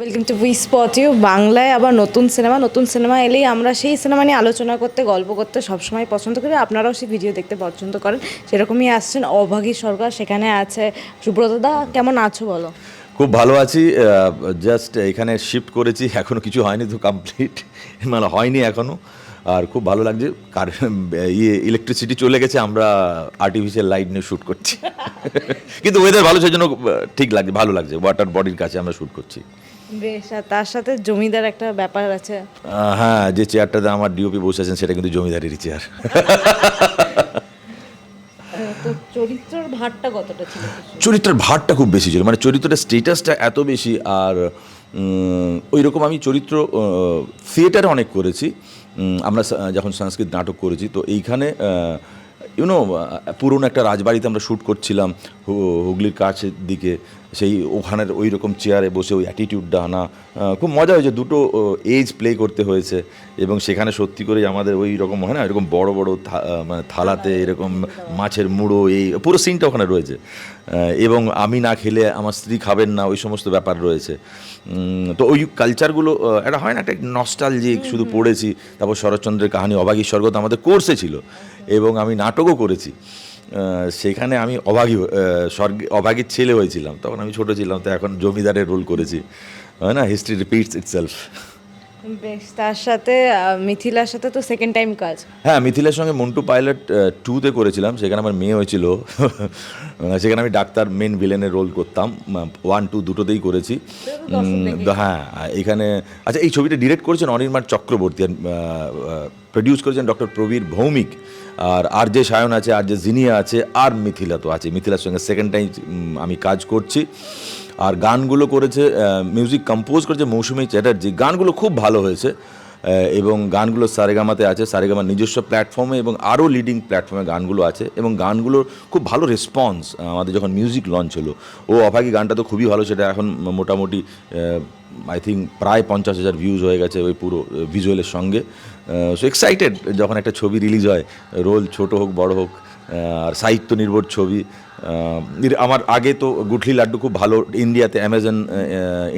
Welcome to we spot you বাংলায় আবার নতুন সিনেমা নতুন সিনেমা এলেই আমরা সেই সিনেমা নিয়ে আলোচনা করতে, গল্প করতে সবসময় পছন্দ করি। আপনারাও সেই ভিডিও দেখতে পছন্দ করেন। সেরকমই আসছেন অভাগী সরকার, সেখানে আছে সুব্রত দা। কেমন আছো বলো? খুব ভালো আছি। জাস্ট এখানে শিফট করেছি এখনও কিছু হয়নি তো কমপ্লিট মানে হয়নি এখনও আর খুব ভালো লাগছে। ইয়ে ইলেকট্রিসিটি চলে গেছে, আমরা আর্টিফিশিয়াল লাইট নিয়ে শ্যুট করছি। কিন্তু ওয়েদার ভালো সেই জন্য ঠিক লাগছে, ভালো লাগছে। ওয়াটার বডির কাছে আমরা শ্যুট করছি। বেশ আর তার সাথে জমিদার একটা ব্যাপার আছে। হ্যাঁ যে চেয়ারটাতে আমার ডিওপি বসে আছেন সেটা কিন্তু জমিদারেরই চেয়ার তো চরিত্রের ভারটা কতটা ছিল? চরিত্রের ভারটা খুব বেশি ছিল। মানে চরিত্রের স্টেটাসটা এত বেশি আর ওই রকম আমি চরিত্র থিয়েটারে অনেক করেছি। আমরা যখন সংস্কৃত নাটক করেছি তো এইখানে ইউনো পুরনো একটা রাজবাড়িতে আমরা শ্যুট করছিলাম হু- হুগলির কাছের দিকে। সেই ওখানের ওই রকম চেয়ারে বসে ওই অ্যাটিটিউডটা আনা খুব মজা হয়েছে। দুটো এজ প্লে করতে হয়েছে। এবং সেখানে সত্যি করেই আমাদের ওই রকম হয় না? এরকম বড় বড় থা- মানে থালাতে এরকম মাছের মুড়ো এই পুরো সিনটা ওখানে রয়েছে। এবং আমি না খেলে আমার স্ত্রী খাবেন না ওই সমস্ত ব্যাপার রয়েছে। তো ওই কালচারগুলো একটা হয় না একটা নস্টালজিক শুধু পড়েছি। তারপর শরৎচন্দ্রের কাহিনী অবাগী স্বর্গ তো আমাদের কোর্সে ছিল। এবং আমি নাটকও করেছি। সেখানে আমি অভাগী স্বর্গে অভাগীর ছেলে হয়েছিলাম। তখন আমি ছোট ছিলাম তো এখন জমিদারের রোল করেছি। হয় না? হিস্ট্রি রিপিটস ইটসেলফ বেশ তার সাথে মিথিলার সাথে তো সেকেন্ড টাইম কাজ। হ্যাঁ মিথিলার সঙ্গে মন্টু পাইলট টুতে করেছিলাম। সেখানে আমার মেয়ে হয়েছিল। সেখানে আমি ডাক্তার মেন ভিলেনের রোল করতাম। ওয়ান টু দুটোতেই করেছি। তো হ্যাঁ এখানে আচ্ছা এই ছবিটা ডিরেক্ট করেছেন অনির্মাণ চক্রবর্তী। আর প্রডিউস করেছেন ডক্টর প্রবীর ভৌমিক। আর আর যে সায়ন আছে আর যে জিনিয়া আছে, আর মিথিলা তো আছে। মিথিলার সঙ্গে সেকেন্ড টাইম আমি কাজ করছি। আর গানগুলো করেছে মিউজিক কম্পোজ করেছে মৌসুমী চ্যাটার্জি। গানগুলো খুব ভালো হয়েছে। এবং গানগুলো সারেগামাতে আছে, সারেগামার নিজস্ব প্ল্যাটফর্মে এবং আরও লিডিং প্ল্যাটফর্মে গানগুলো আছে এবং গানগুলোর খুব ভালো রেসপন্স আমাদের যখন মিউজিক লঞ্চ হলো। ও অভাগী গানটা তো খুবই ভালো, সেটা এখন মোটামুটি আই থিঙ্ক প্রায় পঞ্চাশ হাজার ভিউজ হয়ে গেছে ওই পুরো ভিজুয়ালের সঙ্গে। সো এক্সাইটেড যখন একটা ছবি রিলিজ হয়, রোল ছোট হোক, বড় হোক আর সাহিত্য নির্ভর ছবি। আমার আগে তো গুঠলি লাড্ডু খুব ভালো ইন্ডিয়াতে অ্যামাজন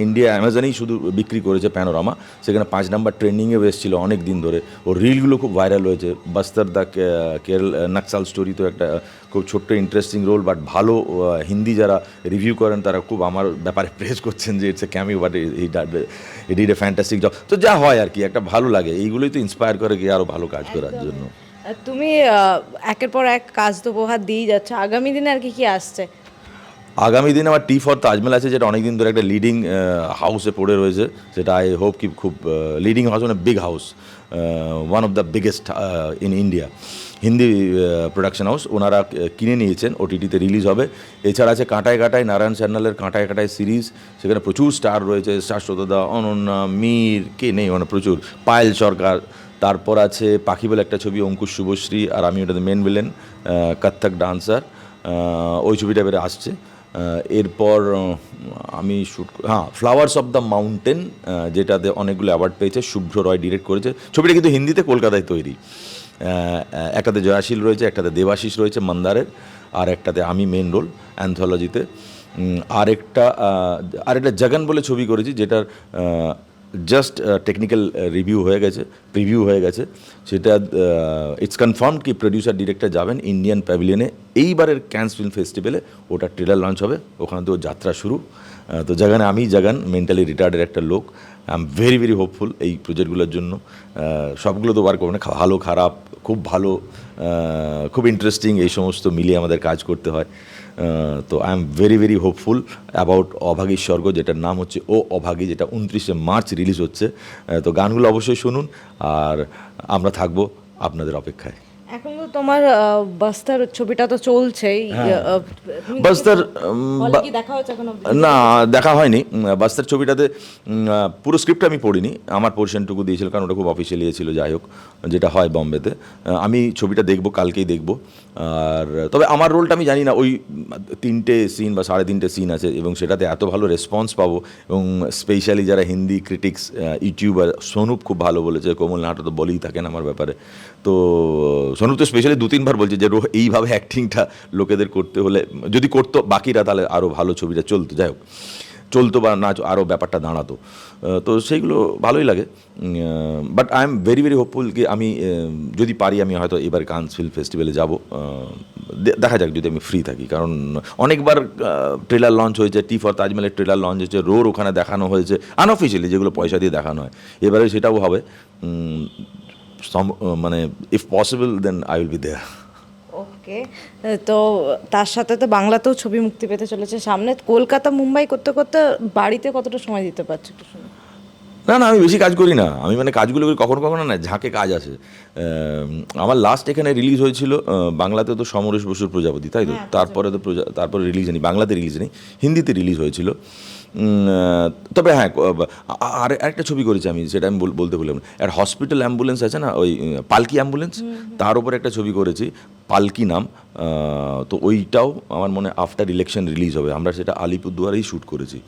ইন্ডিয়া অ্যামাজনেই শুধু বিক্রি করেছে প্যানোরামা। সেখানে পাঁচ নাম্বার ট্রেন্ডিংয়ে এসেছিল অনেক দিন ধরে। ওর রিলগুলো খুব ভাইরাল হয়েছে। বস্তর দ্য কেরল নাকসাল স্টোরি তো একটা খুব ছোট্ট ইন্টারেস্টিং রোল বাট ভালো হিন্দি যারা রিভিউ করেন তারা খুব আমার ব্যাপারে প্রেস করছেন যে it's a cameo but it did a fantastic job তো যা হয় আর কি একটা ভালো লাগে। এইগুলোই তো ইন্সপায়ার করে কি আরও ভালো কাজ করার জন্য। তুমি একের পর এক কাজ তো উপহার দিয়েই যাচ্ছ। আগামী দিনে আর কি কি আসছে? আগামী দিনে আমার টি ফর তাজমহল আছে, যেটা অনেকদিন ধরে একটা লিডিং হাউসে পড়ে রয়েছে সেটা আই হোপ কি খুব লিডিং হাউস মানে big house one of the biggest in India Hindi production house ওনারা কিনে নিয়েছেন ওটিটিতে রিলিজ হবে। এছাড়া আছে কাঁটায় কাঁটায়, নারায়ণ চ্যানেলের কাঁটায় কাঁটায় সিরিজ সেখানে প্রচুর স্টার রয়েছে শাশ্বতদা অনন্যা, মীর, কে নেই মানে প্রচুর। পায়েল সরকার, তারপর আছে পাখি বলে একটা ছবি, অঙ্কুশ শুভশ্রী, আর আমি ওটাতে মেন ভিলেন কত্থক ডান্সার ওই ছবিটা এবারে আসছে। এরপর আমি শ্যুট হ্যাঁ ফ্লাওয়ার্স অফ দ্য মাউন্টেন যেটাতে অনেকগুলো অ্যাওয়ার্ড পেয়েছে, শুভ্র রয় ডিরেক্ট করেছে। ছবিটা কিন্তু হিন্দিতে কলকাতায় তৈরি। একটাতে জয়াশীল রয়েছে, একটাতে দেবাশিস রয়েছে মন্দারের, আর একটাতে আমি মেন রোল অ্যান্থোলজিতে আরেকটা আরেকটা জগন বলে ছবি করেছি, যেটার জাস্ট টেকনিক্যাল রিভিউ হয়ে গেছে প্রিভিউ হয়ে গেছে। সেটা ইটস কনফার্ম কি প্রডিউসার ডিরেক্টর যাবেন ইন্ডিয়ান প্যাভিলিয়নে এইবারের ক্যান্স ফিল্ম ফেস্টিভ্যালে ওটা ট্রেলার লঞ্চ হবে ওখানে তো যাত্রা শুরু। তো জাগানে, আমি জাগান মেন্টালি রিটায়ার্ডের একটা লোক। I am very very hopeful এই প্রজেক্টগুলোর জন্য। সবগুলো তো বার করব না। ভালো, খারাপ, খুব ভালো খুব ইন্টারেস্টিং এই সমস্ত মিলিয়ে আমাদের কাজ করতে হয়। তো I am very very hopeful about Abhagi Swarga, যেটার নাম হচ্ছে ও অভাগী, যেটা উনত্রিশে মার্চ রিলিজ হচ্ছে। তো গানগুলো অবশ্যই শুনুন। আর আমরা থাকব আপনাদের অপেক্ষায়। এখন তো তোমার বাস্তার ছবিটা তো চলছেই বাস্তার, দেখেছ? উম, হলে বা- কি দেখা হচ্ছে না দেখা হয়নি। বাস্তার ছবিটাতে পুরো স্ক্রিপ্ট আমি পড়িনি। আমার পোর্শনটুকু দিয়েছিল কারণ ওটা খুব অফিসিয়ালি ছিল যাই হোক যেটা হয় বম্বেতে আমি ছবিটা দেখব কালকেই দেখব। আর তবে আমার রোলটা আমি জানি না ওই তিনটে সিন বা সাড়ে তিনটে সিন আছে এবং সেটাতে এত ভালো রেসপন্স পাবো এবং স্পেশালি যারা হিন্দি ক্রিটিক্স ইউটিউবার সনুপ খুব ভালো বলেছে কোমল নাটক তো বলেই থাকেন আমার ব্যাপারে। তো সনুপ তো স্পেশালি দু তিনবার বলছে যে রো- এইভাবে অ্যাক্টিংটা লোকেদের করতে হলে, যদি করতো বাকিরা তাহলে আরও ভালো ছবিটা চলতো। যাই হোক, চলতো বা না আরও ব্যাপারটা দাঁড়াতো। তো সেইগুলো ভালোই লাগে। But I am very very hopeful কি আমি যদি পারি আমি হয়তো এবার কান্স ফিল্ম ফেস্টিভ্যালে যাব। দেখা যাক যদি আমি ফ্রি থাকি। কারণ অনেকবার ট্রেলার লঞ্চ হয়েছে টি ফর তাজমহলের ট্রেলার লঞ্চ হয়েছে, রোর ওখানে দেখানো হয়েছে আনঅফিসিয়ালি যেগুলো পয়সা দিয়ে দেখানো হয়। এবারে সেটাও হবে। মানে if possible then I will be there okay তো তার সাথে তো বাংলাতেও ছবি মুক্তি পেতে চলেছে সামনে। কলকাতা মুম্বাই করতে করতে বাড়িতে কতটা সময় দিতে পারছ একটু শুনি। না না আমি বেশি কাজ করি না। আমি মানে কাজগুলো করি কখনো কখনো না ঝাঁকে কাজ আছে। আমার লাস্ট এখানে রিলিজ হয়েছিল বাংলাতে তো সমরেশ বসুর প্রজাপতি তাই তো? তারপরে তো প্রজা তারপরে রিলিজ নেই বাংলাতে রিলিজ নেই হিন্দিতে রিলিজ হয়েছিল। তবে হ্যাঁ আর আরেকটা ছবি করেছি আমি সেটা আমি বলতে বললাম আর হসপিটাল অ্যাম্বুলেন্স আছে না ওই পালকি অ্যাম্বুলেন্স তার উপর একটা ছবি করেছি পালকি নাম। তো ওইটাও আমার মনে আফটার ইলেকশন রিলিজ হবে। আমরা সেটা আলিপুরদুয়ারেই শ্যুট করেছি।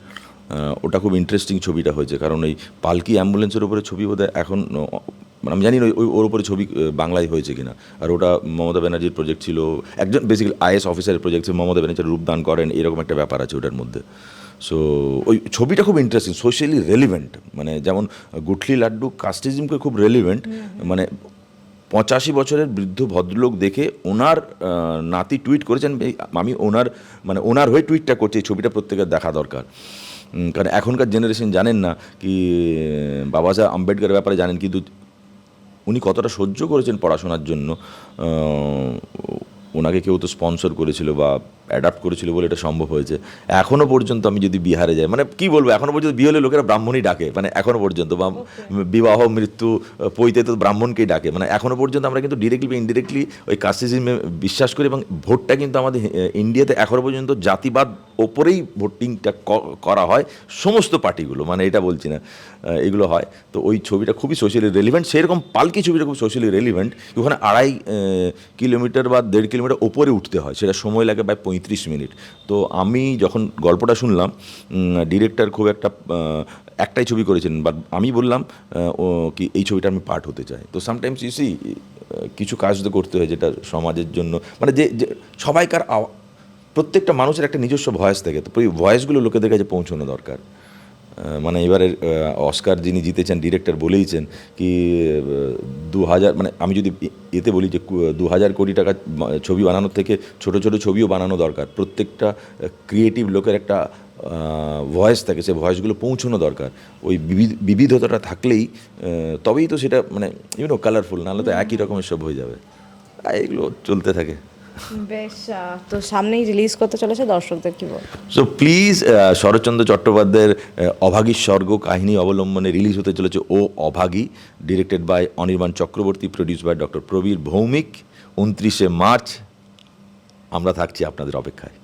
ওটা খুব ইন্টারেস্টিং ছবিটা হয়েছে কারণ ওই পালকি অ্যাম্বুলেন্সের উপরে ছবি বোধহয় এখন মানে আমি জানি না ওই ওর উপরে ছবি বাংলায় হয়েছে কিনা। আর ওটা মমতা ব্যানার্জির প্রজেক্ট ছিল একজন বেসিক্যালি আইএস অফিসারের প্রজেক্ট ছিল মমতা ব্যানার্জির রূপদান করেন এরকম একটা ব্যাপার আছে ওটার মধ্যে। সো ওই ছবিটা খুব ইন্টারেস্টিং সোশ্যালি রেলিভেন্ট মানে যেমন গুটলি লাড্ডু কাস্টিজমকে খুব রেলিভেন্ট মানে পঁচাশি বছরের বৃদ্ধ ভদ্রলোক দেখে ওনার নাতি টুইট করেছেন আমি ওনার মানে ওনার হয়ে টুইটটা করছি, এই ছবিটা প্রত্যেকের দেখা দরকার। কারণ এখনকার জেনারেশন জানেন না কি বাবা সাহেব আম্বেদকরের ব্যাপারে জানেন, কিন্তু উনি কতটা সহ্য করেছেন পড়াশোনার জন্য ওনাকে কেউ তো স্পন্সর করেছিল বা অ্যাডাপ্ট করেছিল বলে এটা সম্ভব হয়েছে। এখনও পর্যন্ত আমি যদি বিহারে যাই মানে কি বলব এখনও পর্যন্ত বিয়ে হলে লোকেরা ব্রাহ্মণই ডাকে মানে এখনও পর্যন্ত বা বিবাহ মৃত্যু পৈতে তো ব্রাহ্মণকেই ডাকে মানে এখনও পর্যন্ত আমরা কিন্তু ডিরেক্টলি বা ইনডিরেক্টলি ওই কাস্টিজমে বিশ্বাস করি এবং ভোটটা কিন্তু আমাদের ইন্ডিয়াতে এখনও পর্যন্ত জাতিবাদ ওপরেই ভোটিংটা ক- করা হয় সমস্ত পার্টিগুলো মানে এটা বলছি না এগুলো হয়। তো ওই ছবিটা খুবই সোশ্যালি রেলিভেন্ট সেরকম পালকি ছবিটা খুব সোশ্যালি রেলিভেন্ট ওখানে আড়াই কিলোমিটার বা দেড় কিলোমিটার ওপরে উঠতে হয়, সেটা সময় লাগে প্রায় পঁয়ত্রিশ মিনিট। তো আমি যখন গল্পটা শুনলাম ডিরেক্টর খুব একটা একটাই ছবি করেছেন বাট আমি বললাম ও কি এই ছবিটা আমি পার্ট হতে চাই। তো সামটাইমস ইউসি কিছু কাজ তো করতে হয় যেটা সমাজের জন্য মানে যে সবাইকার প্রত্যেকটা মানুষের একটা নিজস্ব ভয়েস থাকে, তো ওই ভয়েসগুলো লোকেদের কাছে পৌঁছানো দরকার। মানে এবারের অস্কার যিনি জিতেছেন ডিরেক্টর বলেইছেন কি দু হাজার মানে আমি যদি এতে বলি যে দু হাজার কোটি টাকা ছবি বানানোর থেকে ছোট ছোট ছবিও বানানো দরকার। প্রত্যেকটা ক্রিয়েটিভ লোকের একটা ভয়েস থাকে সেই ভয়েসগুলো পৌঁছানো দরকার। ওই বিবিধ- বিবিধতাটা থাকলেই তবেই তো সেটা মানে ইউনো কালারফুল নাহলে তো একই রকমের সব হয়ে যাবে। এগুলো চলতে থাকে। বেশ তো সামনেই রিলিজ করতে চলেছে, দর্শকদের কি বল? সো প্লিজ শরৎচন্দ্র চট্টোপাধ্যায়ের অভাগী স্বর্গ কাহিনী অবলম্বনে রিলিজ হতে চলেছে ও Abhagi directed by Anirban Chakraborty produce by doctor Prabir Bhowmik. উনত্রিশে মার্চ, আমরা থাকছি আপনাদের অপেক্ষায়।